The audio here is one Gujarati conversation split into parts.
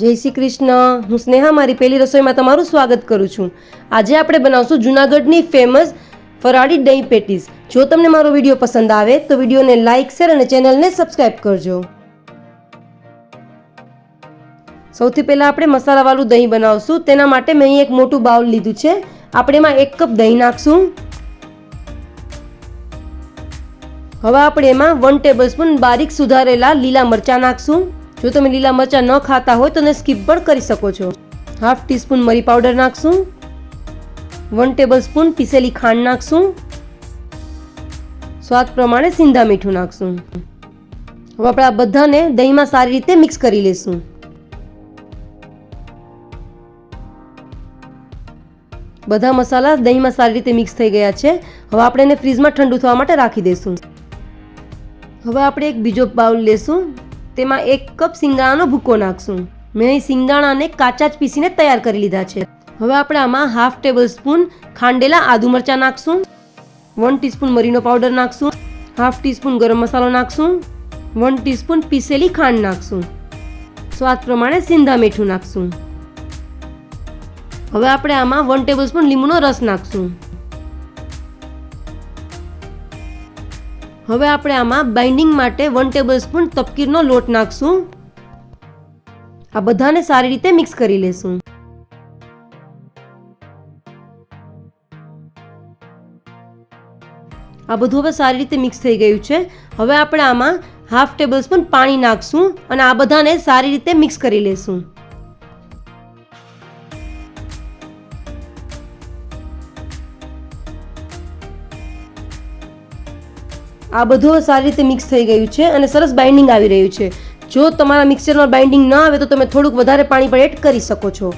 જય શ્રી કૃષ્ણ. હું સ્નેહા, મારી પહેલી રસોઈમાં તમારું સ્વાગત કરું છું. આજે આપણે બનાવશું જૂનાગઢની ફેમસ ફરાળી દહીં પેટીસ. જો તમને મારો વીડિયો પસંદ આવે, તો વિડીયોને લાઇક શેર અને ચેનલને સબસ્ક્રાઈબ કરજો. સૌથી પહેલાં આપણે મસાલાવાળું દહીં બનાવશું. તેના માટે મેં અહીં એક મોટું બાઉલ લીધું છે. આપણે એમાં એક કપ દહીં નાખશું. હવે આપણે એમાં વન ટેબલ સ્પૂન બારીક સુધારેલા લીલા મરચાં નાખશું. જો તમે લીલા મરચાં ન ખાતા હોય તો તેને સ્કીપ પણ કરી શકો છો. હાફ ટીસ્પૂન મરી પાવડર નાખશું. વન ટેબલ સ્પૂન પીસેલી ખાંડ નાખશું. સ્વાદ પ્રમાણે સિંધા મીઠું નાખશું. હવે આપણે આ બધાને દહીંમાં સારી રીતે મિક્સ કરી લેશું. બધા મસાલા દહીંમાં સારી રીતે મિક્સ થઈ ગયા છે. હવે આપણે એને ફ્રીજમાં ઠંડુ થવા માટે રાખી દઈશું હવે આપણે એક બીજો બાઉલ લેશું. તેમાં એક કપ સિંગાણાનો ભૂકો નાખશું. મેં સિંગાણાને કાચા જ પીસીને તૈયાર કરી લીધા છે. હવે આપણે આમાં હાફ ટેબલ સ્પૂન ખાંડેલા આદુ મરચાં નાખશું. વન ટીસ્પૂન મરીનો પાવડર નાખશું. હાફ ટીસ્પૂન ગરમ મસાલો નાખશું. વન ટીસ્પૂન પીસેલી ખાંડ નાખશું. સ્વાદ પ્રમાણે સિંધા મીઠું નાખશું. હવે આપણે આમાં વન ટેબલ સ્પૂન લીંબુનો રસ નાખશું. હવે આપણે આમાં બાઇન્ડિંગ માટે વન ટેબલ સ્પૂન તપકીરનો લોટ નાખશું. આ બધાને સારી રીતે મિક્સ કરી લેશું. આ બધું હવે સારી રીતે મિક્સ થઈ ગયું છે. હવે આપણે આમાં હાફ ટેબલ સ્પૂન પાણી નાખશું અને આ બધાને સારી રીતે મિક્સ કરી લેશું. આ બધું સારી રીતે મિક્સ થઈ ગયું છે અને સરસ બાઇન્ડિંગ આવી રહ્યું છે. જો તમારા મિક્સરમાં બાઇન્ડિંગ ન આવે તો તમે થોડુંક વધારે પાણી પણ એડ કરી શકો છો.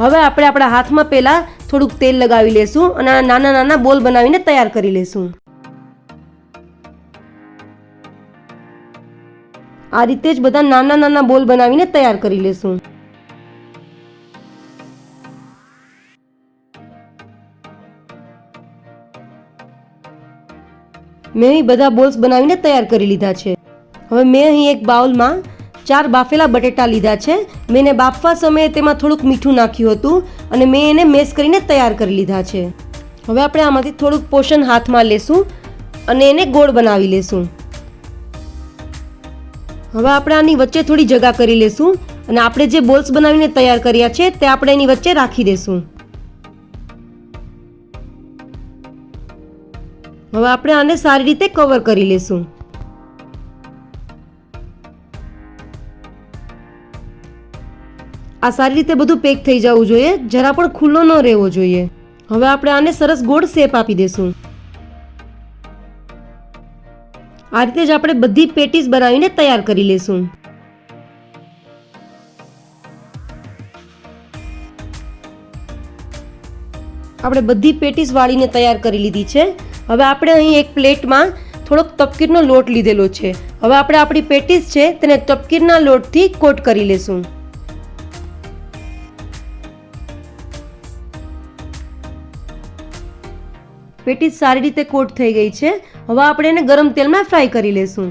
હવે આપણે આપણા હાથમાં પહેલાં થોડુંક તેલ લગાવી લેશું અને નાના નાના બોલ બનાવીને તૈયાર કરી લેશું. આ રીતે જ બધા નાના નાના બોલ બનાવીને તૈયાર કરી લેશું. મેં અહીં બધા બોલ્સ બનાવીને તૈયાર કરી લીધા છે. હવે મેં અહીં એક બાઉલમાં ચાર બાફેલા બટેટા લીધા છે. મેં એને બાફવા સમયે તેમાં થોડુંક મીઠું નાખ્યું હતું અને મેં એને મેસ કરીને તૈયાર કરી લીધા છે. હવે આપણે આમાંથી થોડુંક પોષણ હાથમાં લેશું અને એને ગોળ બનાવી લેશું. હવે આપણે આની વચ્ચે થોડી જગા કરી લેશું અને આપણે જે બોલ્સ બનાવીને તૈયાર કર્યા છે તે આપણે એની વચ્ચે રાખી દેશું. હવે આપણે આને સારી રીતે કવર કરી લેશું. આ સારી રીતે બધું પેક થઈ જવું જોઈએ, જરા પણ ખુલ્લો ન રહેવો જોઈએ. હવે આપણે આને સરસ ગોળ શેપ આપી દેશું. આ રીતે જ આપણે બધી પેટીસ બનાવીને તૈયાર કરી લેશું. આપણે બધી પેટીસ વાળીને તૈયાર કરી લીધી છે. હવે આપણે અહીં એક પ્લેટમાં થોડોક તપકીરનો લોટ લીધેલો છે. હવે આપણે આપણી પેટીસ છે તેને તપકીરના લોટથી કોટ કરી લેશું. પેટીસ સારી રીતે કોટ થઈ ગઈ છે. હવે આપણે એને ગરમ તેલમાં ફ્રાય કરી લેશું.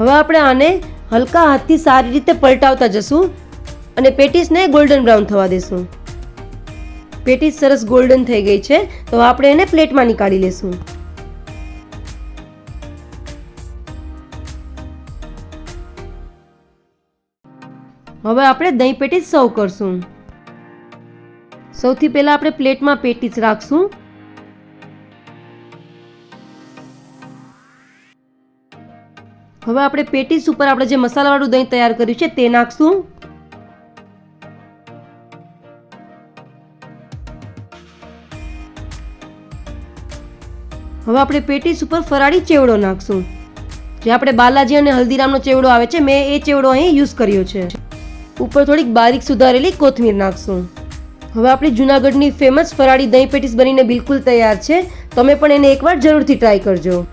હવે આપણે આને હલકા હાથથી સારી રીતે પલટાવતા જશું અને પેટીસને ગોલ્ડન બ્રાઉન થવા દેશું. પેટીસ સરસ ગોલ્ડન થઈ ગઈ છે, તો આપણે એને પ્લેટમાં નીકાળી લેશું. હવે આપણે દહીં પેટીસ સર્વ કરશું. સૌથી પહેલાં આપણે પ્લેટમાં પેટીસ રાખશું. હવે આપણે પેટીસ ઉપર આપણે જે મસાલાવાળું દહીં તૈયાર કર્યું છે, તે નાખશું. હવે આપણે પેટીસ ઉપર ફરાળી ચેવડો નાખશું. જે આપણે બાલાજી અને હલ્દીરામનો ચેવડો આવે છે, મેં એ ચેવડો અહીં યુઝ કર્યો છે. ઉપર થોડીક બારીક સુધારેલી કોથમીર નાખશું. હવે આપણી જૂનાગઢની ફેમસ ફરાળી દહીં પેટીસ બનીને બિલકુલ તૈયાર છે. તમે પણ એને એકવાર જરૂરથી ટ્રાય કરજો.